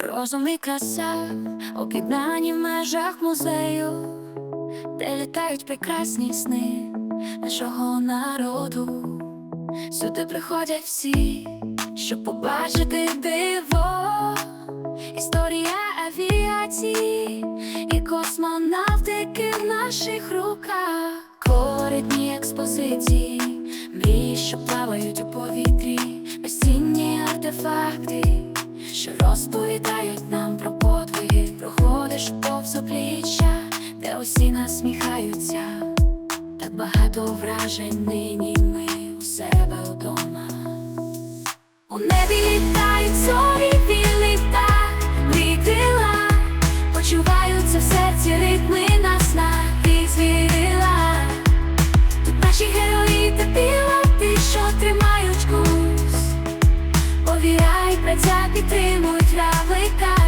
Розум і краса об'єднані в межах музею, де літають прекрасні сни нашого народу. Сюди приходять всі, щоб побачити диво, історія авіації і космонавтики в наших руках, колоритні експозиції, мрії, що плавають у повз де усі насміхаються. Так багато вражень нині ми у себе вдома. У небі літають зорі білий крила, почуваються в серці ритми на снах і звірила. Наші герої та пілоти, що тримають курс. Повіряй, праця підтримують равликарську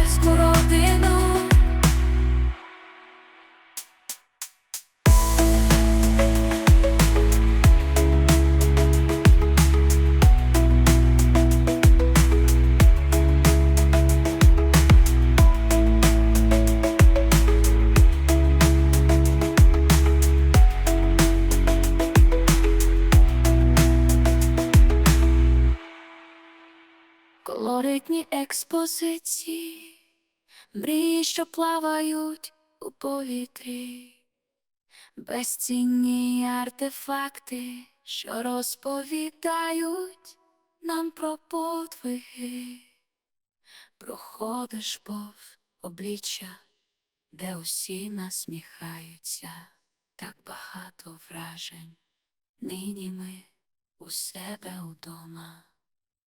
Колоритні експозиції, мрії, що плавають у повітрі, безцінні артефакти, що розповідають нам про подвиги, проходиш повз обличчя, де усі насміхаються, так багато вражень. Нині ми у себе вдома.